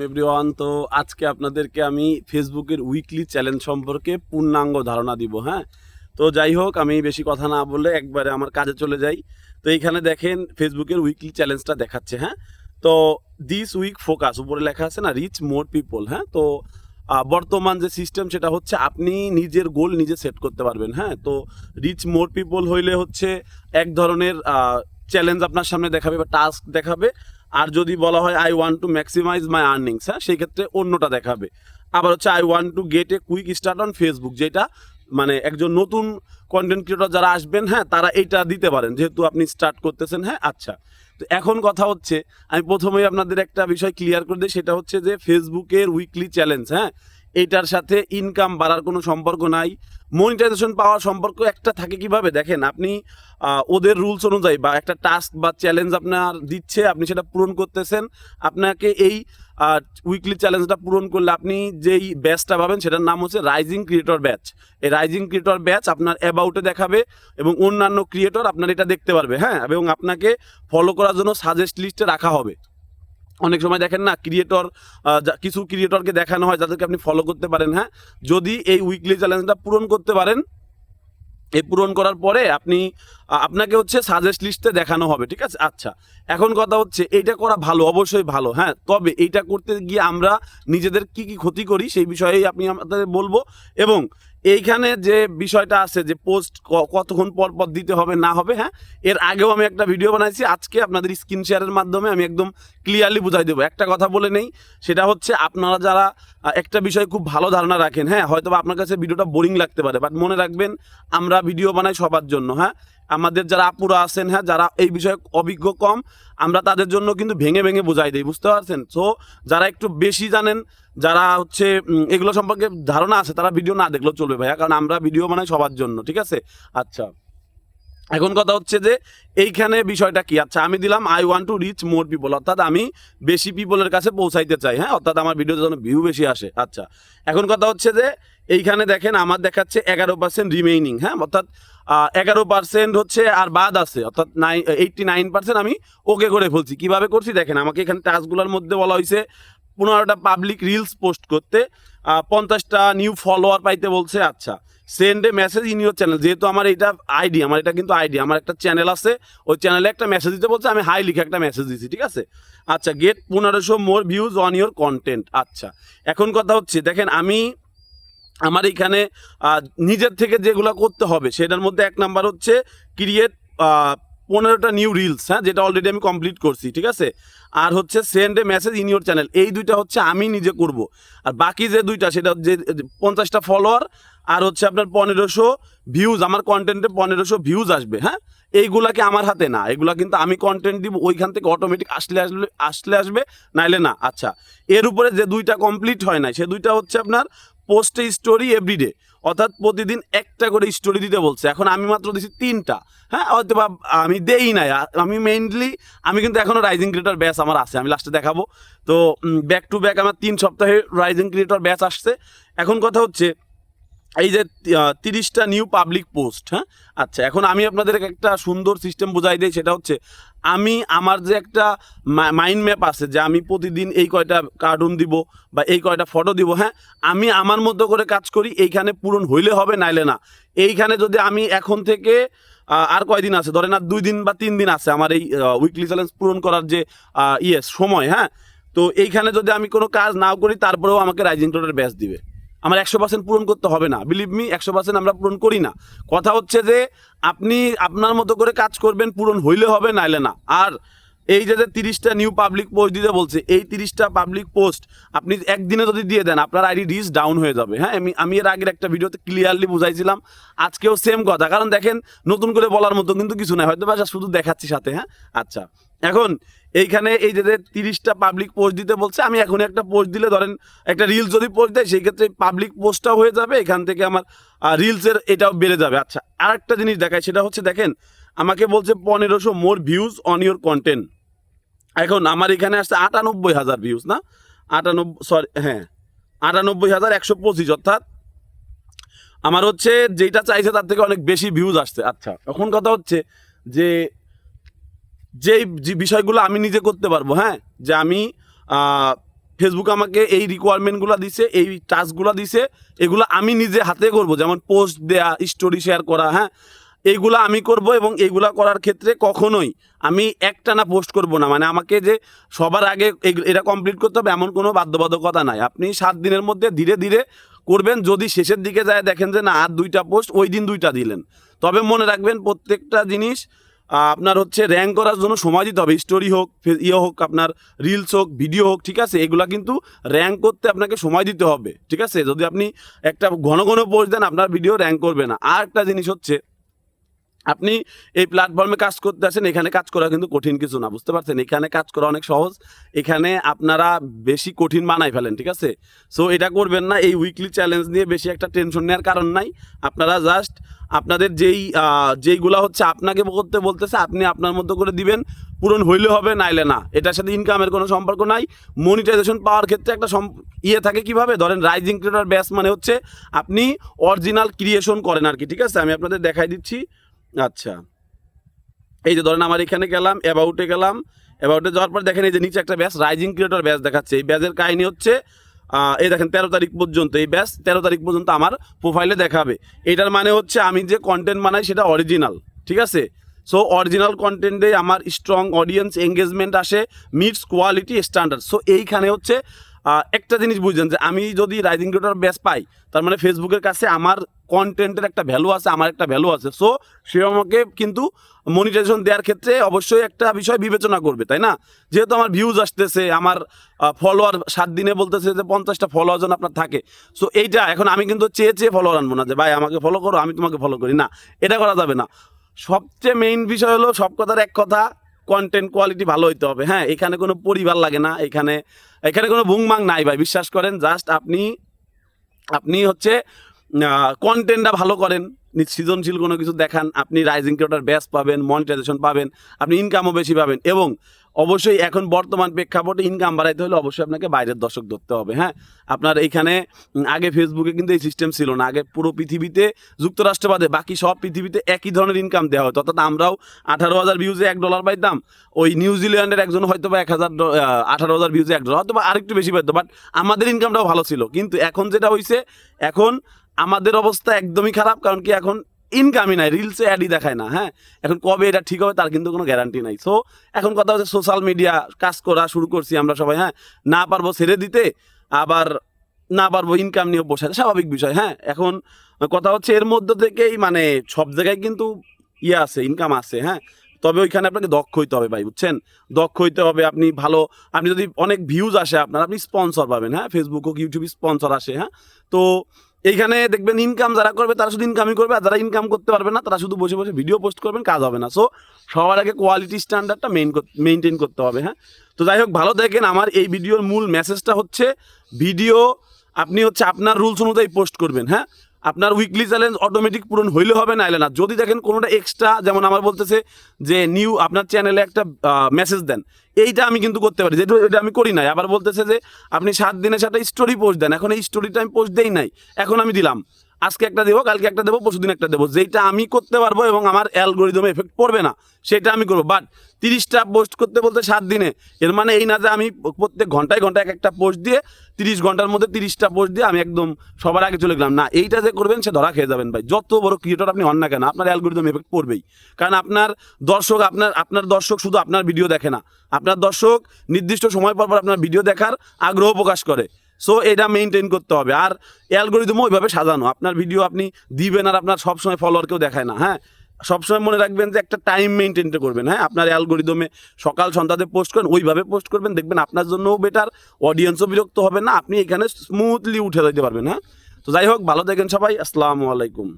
Everyone তো আজকে আপনাদেরকে আমি ফেসবুকের উইকলি চ্যালেঞ্জ সম্পর্কে পূর্ণাঙ্গ ধারণা দিব হ্যাঁ? তো যাই হোক, আমি বেশি কথা না বলে একবারে আমার কাজে চলে যাই। তো এইখানে দেখেন ফেসবুকের উইকলি চ্যালেঞ্জটা দেখাচ্ছে হ্যাঁ? তো দিস উইক ফোকাস উপরে লেখা আছে না রিচ মোর পিপল হ্যাঁ? তো বর্তমান যে সিস্টেম সেটা হচ্ছে আপনি নিজের গোল নিজে সেট করতে পারবেন হ্যাঁ? তো রিচ মোর পিপল হইলে হচ্ছে এক ধরনের চ্যালেঞ্জ আপনার সামনে দেখাবে বা টাস্ক দেখাবে। আর যদি বলা হয় I want to maximise my earnings হ্যাঁ সেই ক্ষেত্রে অন্যটা দেখাবে। আবার হচ্ছে I want to get a quick start on Facebook যেটা মানে একজন নতুন কন্টেন্ট ক্রিয়েটর যারা আসবেন হ্যাঁ তারা এইটা দিতে পারেন, যেহেতু আপনি স্টার্ট করতেছেন হ্যাঁ আচ্ছা। তো এখন কথা হচ্ছে, আমি প্রথমেই আপনাদের একটা বিষয় ক্লিয়ার করে দিই, সেটা হচ্ছে যে ফেসবুকের উইকলি চ্যালেঞ্জ হ্যাঁ এইটার সাথে ইনকাম বাড়ার কোনো সম্পর্ক নাই। মনিটাইজেশন পাওয়ার সম্পর্ক একটা থাকে কীভাবে? দেখেন, আপনি ওদের রুলস অনুযায়ী বা একটা টাস্ক বা চ্যালেঞ্জ আপনার দিচ্ছে, আপনি সেটা পূরণ করতেছেন, আপনাকে এই উইকলি চ্যালেঞ্জটা পূরণ করলে আপনি যেই ব্যাচটা পাবেন, সেটার নাম হচ্ছে রাইজিং ক্রিয়েটর ব্যাচ এই রাইজিং ক্রিয়েটর ব্যাচ আপনার অ্যাবাউটে দেখাবে এবং অন্যান্য ক্রিয়েটর আপনার এটা দেখতে পারবে হ্যাঁ? এবং আপনাকে ফলো করার জন্য সাজেস্ট লিস্টে রাখা হবে। অনেক সময় দেখেন না ক্রিয়েটর কিছু ক্রিয়েটরকে দেখানো হয় যাদেরকে আপনি ফলো করতে পারেন হ্যাঁ? যদি এই উইকলি চ্যালেঞ্জটা পূরণ করতে পারেন এই পূরণ করার পরে আপনি আপনাকে হচ্ছে সাজেস্ট লিস্টে দেখানো হবে, ঠিক আছে? আচ্ছা এখন কথা হচ্ছে এইটা করা ভালো, অবশ্যই ভালো হ্যাঁ? তবে এইটা করতে গিয়ে আমরা নিজেদের কি কি ক্ষতি করি সেই বিষয়েই আপনি আমাদের বলব এবং এইখানে যে বিষয়টা আছে যে পোস্ট কতক্ষণ পর পর দিতে হবে, না হবে হ্যাঁ এর আগেও আমি একটা ভিডিও বানাইছি, আজকে আপনাদের স্ক্রিন শেয়ারের মাধ্যমে আমি একদম ক্লিয়ারলি বুঝাই দেবো। একটা কথা বলে নেই, সেটা হচ্ছে আপনারা যারা একটা বিষয় খুব ভালো ধারণা রাখেন হ্যাঁ হয়তো আপনার কাছে ভিডিওটা বোরিং লাগতে পারে বাট মনে রাখবেন, আমরা ভিডিও বানাই সবার জন্য হ্যাঁ আমাদের যারা আপুরা আছেন হ্যাঁ যারা এই বিষয়ে অভিজ্ঞ কম, আমরা তাদের জন্য কিন্তু ভেঙে ভেঙে বোঝাই দিই, বুঝতে পারছেন? সো যারা একটু বেশি জানেন, যারা হচ্ছে এগুলো সম্পর্কে ধারণা আছে, তারা ভিডিও না দেখলেও চলবে ভাইয়া, কারণ আমরা ভিডিও বানাই সবার জন্য, ঠিক আছে? আচ্ছা। এখন কথা হচ্ছে যে, এইখানে বিষয়টা কি? আচ্ছা আমি দিলাম I want to reach more people অর্থাৎ আমি বেশি পিপলের কাছে পৌঁছাইতে চাই হ্যাঁ? অর্থাৎ আমার ভিডিওতে যেন ভিউ বেশি আসে আচ্ছা। এখন কথা হচ্ছে যে এইখানে দেখেন আমার দেখাচ্ছে এগারো পার্সেন্ট রিমেইনিং হ্যাঁ? অর্থাৎ এগারো পার্সেন্ট হচ্ছে আর বাদ আছে, অর্থাৎ নাইন এইটটি নাইন পার্সেন্ট আমি ওকে করে ফেলছি। কীভাবে করছি? দেখেন, আমাকে এখানে টাস্কগুলোর মধ্যে বলা হয়েছে, পনেরোটা পাবলিক রিলস পোস্ট করতে পঞ্চাশটা নিউ ফলোয়ার পাইতে বলছে আচ্ছা। Send a message in your channel যেহেতু আমার এটা আইডি আমার এটা কিন্তু আইডি আমার একটা চ্যানেল আছে, ওই চ্যানেলে একটা মেসেজ দিতে বলছে, আমি হাই লিখে একটা মেসেজ দিছি, ঠিক আছে? আচ্ছা গেট পনেরোশো more views on your content আচ্ছা। এখন কথা হচ্ছে, দেখেন, আমি আমার এখানে নিজের থেকে যেগুলো করতে হবে, সেটার মধ্যে এক নাম্বার হচ্ছে ক্রিয়েট পনেরোটা নিউ রিলস হ্যাঁ যেটা অলরেডি আমি কমপ্লিট করছি, ঠিক আছে? আর হচ্ছে send a message in your channel এই দুইটা হচ্ছে আমি নিজে করব। আর বাকি যে দুইটা, সেটা যে পঞ্চাশটা ফলোয়ার আর হচ্ছে আপনার পনেরোশো ভিউজ আমার কন্টেন্টে পনেরোশো ভিউজ আসবে হ্যাঁ? এইগুলাকে আমার হাতে না, এগুলা কিন্তু আমি কন্টেন্ট দিব, ওইখান থেকে অটোমেটিক আসলে আসলে আসলে আসবে, নাইলে না আচ্ছা। এর উপরে যে দুইটা কমপ্লিট হয় না সে দুইটা হচ্ছে আপনার পোস্টে স্টোরি এভরিডে অর্থাৎ প্রতিদিন একটা করে স্টোরি দিতে বলছে। এখন আমি মাত্র দিচ্ছি তিনটা হ্যাঁ? হয়তো বা আমি দেই নাই। আমি মেইনলি আমি কিন্তু এখনও রাইজিং ক্রিয়েটর ব্যাচ আমার আছে, আমি লাস্টে দেখাবো। তো ব্যাক টু ব্যাক আমার তিন সপ্তাহে রাইজিং ক্রিয়েটর ব্যাচ আসছে। এখন কথা হচ্ছে এই যে তিরিশটা নিউ পাবলিক পোস্ট হ্যাঁ? আচ্ছা এখন আমি আপনাদের একটা সুন্দর সিস্টেম বোঝাই দিই, সেটা হচ্ছে, আমি, আমার যে একটা মাইন্ড ম্যাপ আছে যে আমি প্রতিদিন এই কয়টা কার্টুন দিব বা এই কয়টা ফটো দিব হ্যাঁ? আমি আমার মতো করে কাজ করি, এইখানে পূরণ হইলে হবে, নাইলে না। এইখানে যদি আমি এখন থেকে আর কয়দিন আছে? ধরেন আর দুই দিন বা তিন দিন আছে আমার এই উইকলি চ্যালেঞ্জ পূরণ করার যে ইয়ে সময় হ্যাঁ? তো এইখানে যদি আমি কোনো কাজ নাও করি, তারপরেও আমাকে রাইজিং টোটাল ব্যাচ দিবে। আমার একশো পার্সেন্ট পূরণ করতে হবে না। বিলিভ মি একশো পার্সেন্ট আমরা পূরণ করি না। কথা হচ্ছে যে, আপনি আপনার মতো করে কাজ করবেন, পূরণ হইলে হবে, নাইলে না। আর এই যে তিরিশটা নিউ পাবলিক পোস্ট দিতে বলছে, এই তিরিশটা পাবলিক পোস্ট আপনি একদিনে যদি দিয়ে দেন, আপনার আইডি রিচ ডাউন হয়ে যাবে। হ্যাঁ আমি আমি এর আগের একটা ভিডিওতে ক্লিয়ারলি বুঝাইছিলাম, আজকেও সেম কথা। কারণ দেখেন, নতুন করে বলার মতো কিন্তু কিছু নাই। হয়তো বা শুধু দেখাচ্ছি সাথে হ্যাঁ? আচ্ছা এখন এইখানে এই যে তিরিশটা পাবলিক পোস্ট দিতে বলছে, আমি এখন একটা পোস্ট দিলে ধরেন, একটা রিলস যদি পোস্ট দেয়, সেই ক্ষেত্রে পাবলিক পোস্টটাও হয়ে যাবে, এখান থেকে আমার রিলসের এটাও বেড়ে যাবে। আচ্ছা আর একটা জিনিস দেখায় সেটা হচ্ছে দেখেন আমাকে বলছে পনেরোশো more views on your content এখন আমার এখানে আসছে আটানব্বই হাজার ভিউজ না? আটানব্বই সরি হ্যাঁ আটানব্বই হাজার একশো পঁচিশ অর্থাৎ আমার হচ্ছে যেটা চাইছে তার থেকে অনেক বেশি ভিউজ আসছে। আচ্ছা এখন কথা হচ্ছে যে যেই যে বিষয়গুলো আমি নিজে করতে পারব হ্যাঁ? যে আমি ফেসবুক আমাকে এই রিকোয়ারমেন্টগুলো দিছে, এই টাস্কগুলো দিছে, এগুলো আমি নিজে হাতে করব, যেমন পোস্ট দেয়া স্টোরি শেয়ার করা হ্যাঁ? এইগুলো আমি করব এবং এইগুলা করার ক্ষেত্রে কখনোই আমি একটানা পোস্ট করব না। মানে আমাকে যে সবার আগে এটা কমপ্লিট করতে হবে এমন কোনো বাধ্যবাধকতা নাই। আপনি সাত দিনের মধ্যে ধীরে ধীরে করবেন। যদি শেষের দিকে যায় দেখেন যে না, আর দুইটা পোস্ট, ওই দিন দুইটা দিলেন। তবে মনে রাখবেন প্রত্যেকটা জিনিস আপনার হচ্ছে র্যাঙ্ক করার জন্য সময় দিতে হবে। স্টোরি হোক ইয়ে হোক, আপনার রিলস হোক, ভিডিও হোক, ঠিক আছে? এগুলা কিন্তু র্যাঙ্ক করতে আপনাকে সময় দিতে হবে, ঠিক আছে? যদি আপনি একটা ঘন ঘন পোস্ট দেন, আপনার ভিডিও র্যাঙ্ক করবে না। আর একটা জিনিস হচ্ছে আপনি এই প্ল্যাটফর্মে কাজ করতে আসেন এখানে কাজ করা কিন্তু কঠিন কিছু না, বুঝতে পারছেন? এখানে কাজ করা অনেক সহজ। এখানে আপনারা বেশি কঠিন বানাই ফেলেন, ঠিক আছে? সো এটা করবেন না, এই উইকলি চ্যালেঞ্জ নিয়ে বেশি একটা টেনশন নেওয়ার কারণ নাই। আপনারা জাস্ট আপনাদের যেই যেইগুলা হচ্ছে আপনাকে করতে বলতেছে, আপনি আপনার মতো করে দিবেন। পূরণ হইলে হবে, নাইলে না। এটার সাথে ইনকামের কোনো সম্পর্ক নাই। মনিটাইজেশন পাওয়ার ক্ষেত্রে একটা ইয়ে থাকে কীভাবে? ধরেন রাইজিং ক্রিয়েটর ব্যাস মানে হচ্ছে আপনি অরিজিনাল ক্রিয়েশন করেন আর কি ঠিক আছে? আমি আপনাদের দেখাই দিচ্ছি। আচ্ছা। এই যে ধরেন আমার এখানে গেলাম অ্যাবাউটে গেলাম অ্যাবাউটে যাওয়ার পর দেখেন এই যে নিচে একটা ব্যাস রাইজিং ক্রিয়েটর ব্যাস দেখাচ্ছে। এই ব্যাচের কাহিনী হচ্ছে এই দেখেন তেরো তারিখ পর্যন্ত, এই ব্যাস তেরো তারিখ পর্যন্ত আমার প্রোফাইলে দেখাবে। এটার মানে হচ্ছে আমি যে কন্টেন্ট বানাই সেটা অরিজিনাল ঠিক আছে? সো অরিজিনাল কন্টেন্টে আমার স্ট্রং অডিয়েন্স এঙ্গেজমেন্ট আসে মিটস কোয়ালিটি স্ট্যান্ডার্ড সো এইখানে হচ্ছে একটা জিনিস বুঝছেন যে আমি যদি রাইজিং ক্রিয়েটর ব্যাস পাই, তার মানে ফেসবুকের কাছে আমার কন্টেন্টের একটা ভ্যালু আছে, আমার একটা ভ্যালু আছে। সো সে আমাকে কিন্তু মনিটাইজেশন দেওয়ার ক্ষেত্রে অবশ্যই একটা বিষয় বিবেচনা করবে, তাই না? যেহেতু আমার ভিউজ আসতেছে, আমার ফলোয়ার সাত দিনে বলতেছে যে পঞ্চাশটা ফলোয়ার যেন আপনার থাকে। সো এইটা এখন আমি কিন্তু চেয়ে চেয়ে ফলোয়ার আনব না যে, ভাই, আমাকে ফলো করো, আমি তোমাকে ফলো করি। না, এটা করা যাবে না। সবচেয়ে মেইন বিষয় হলো সব কথার এক কথা কন্টেন্ট কোয়ালিটি ভালো হইতে হবে। হ্যাঁ এখানে কোনো পরিবার লাগে না, এখানে এখানে কোনো বুংমাং নাই ভাই, বিশ্বাস করেন জাস্ট আপনি আপনি হচ্ছে কন্টেন্টটা ভালো করেন সৃজনশীল কোনো কিছু দেখান, আপনি রাইজিং ক্রিয়েটার ব্যাস পাবেন মনিটাইজেশন পাবেন, আপনি ইনকামও বেশি পাবেন এবং অবশ্যই এখন বর্তমান প্রেক্ষাপটে ইনকাম বাড়াইতে হলে অবশ্যই আপনাকে বাইরের দর্শক ধরতে হবে হ্যাঁ? আপনার এইখানে আগে ফেসবুকে কিন্তু এই সিস্টেম ছিল না। আগে পুরো পৃথিবীতে যুক্তরাষ্ট্র বাদে বাকি সব পৃথিবীতে একই ধরনের ইনকাম দেওয়া হতো। অর্থাৎ আমরাও আঠারো হাজার ভিউজে এক ডলার পাইতাম, ওই নিউজিল্যান্ডের একজন হয়তো বা এক হাজার আঠারো হাজার ভিউজে এক ডলার হয়তো বা আরেকটু বেশি পাইতো বাট আমাদের ইনকামটাও ভালো ছিল। কিন্তু এখন যেটা হয়েছে এখন আমাদের অবস্থা একদমই খারাপ, কারণ কি এখন ইনকামই নাই রিলসে অ্যাডই দেখায় না হ্যাঁ? এখন কবে এটা ঠিক হবে তার কিন্তু কোনো গ্যারান্টি নাই। সো এখন কথা হচ্ছে সোশ্যাল মিডিয়া কাজ করা শুরু করছি আমরা সবাই হ্যাঁ? না পারব ছেড়ে দিতে, আবার না পারব ইনকাম নিয়ে বসে স্বাভাবিক বিষয় হ্যাঁ? এখন কথা হচ্ছে এর মধ্যে থেকেই মানে সব জায়গায় কিন্তু ইয়ে আছে ইনকাম আছে হ্যাঁ? তবে ওইখানে আপনাকে দক্ষ হইতে হবে ভাই, বুঝছেন? দক্ষ হইতে হবে, আপনি ভালো, আপনি যদি অনেক ভিউজ আসে আপনার, আপনি স্পন্সর পাবেন হ্যাঁ? ফেসবুক হোক ইউটিউব স্পন্সর আসে হ্যাঁ? তো এইখানে দেখবেন ইনকাম যারা করবে, তারা শুধু ইনকামই করবে, আর যারা ইনকাম করতে পারবে না, তারা শুধু বসে বসে ভিডিও পোস্ট করবেন, কাজ হবে না। সো সবার আগে কোয়ালিটি স্ট্যান্ডার্ডটা মেইন মেনটেন করতে হবে হ্যাঁ? তো যাই হোক, ভালো দেখেন আমার এই ভিডিওর মূল মেসেজটা হচ্ছে ভিডিও আপনি হচ্ছে আপনার রুলস অনুযায়ী পোস্ট করবেন হ্যাঁ? আপনার উইকলি চ্যালেঞ্জ অটোমেটিক পূরণ হইলে হবে না এলে না। যদি দেখেন কোনোটা এক্সট্রা যেমন আমার বলতেছে যে নিউ আপনার চ্যানেলে একটা মেসেজ দেন। এইটা আমি কিন্তু করতে পারি। যেটা এটা আমি করি নাই, আবার বলতেছে যে আপনি সাত দিনে সাথে স্টোরি পোস্ট দেন। এখন এই স্টোরিটা আমি পোস্ট দেই নাই। এখন আমি দিলাম। আজকে একটা দেবো, কালকে একটা দেবো, পরশুদিন একটা দেবো। যেটা আমি করতে পারব এবং আমার অ্যালগোরিদমে এফেক্ট পড়বে না, সেটা আমি করব। বাট তিরিশটা পোস্ট করতে বলতে সাত দিনে, এর মানে এই না যে আমি প্রত্যেক ঘন্টায় ঘন্টায় এক একটা পোস্ট দিয়ে তিরিশ ঘণ্টার মধ্যে তিরিশটা পোস্ট দিয়ে আমি একদম সবার আগে চলে গেলাম। না, এইটা যে করবেন, সে ধরা খেয়ে যাবেন ভাই। যত বড় ক্রিয়েটর আপনি হন না কেন, আপনার অ্যালগোরিদম এফেক্ট পড়বেই। কারণ আপনার দর্শক, আপনার আপনার দর্শক শুধু আপনার ভিডিও দেখে না। আপনার দর্শক নির্দিষ্ট সময় পর পর আপনার ভিডিও দেখার আগ্রহ প্রকাশ করে। সো এটা মেনটেন করতে হবে। আর অ্যালগোরিদম ওইভাবে সাজানো। আপনার ভিডিও আপনি দিবেন আর আপনার সবসময় ফলোয়ার কেউ দেখায় না হ্যাঁ? সবসময় মনে রাখবেন যে একটা টাইম মেনটেন করবেন হ্যাঁ? আপনার অ্যালগোরিদমে সকাল সন্ধ্যাতে পোস্ট করেন, ওইভাবে পোস্ট করবেন, দেখবেন আপনার জন্যও বেটার অডিয়েন্সও বিরক্ত হবে না, আপনি এখানে স্মুথলি উঠে যেতে পারবেন হ্যাঁ? তো যাই হোক, ভালো দেখেন সবাই, আসসালামু আলাইকুম।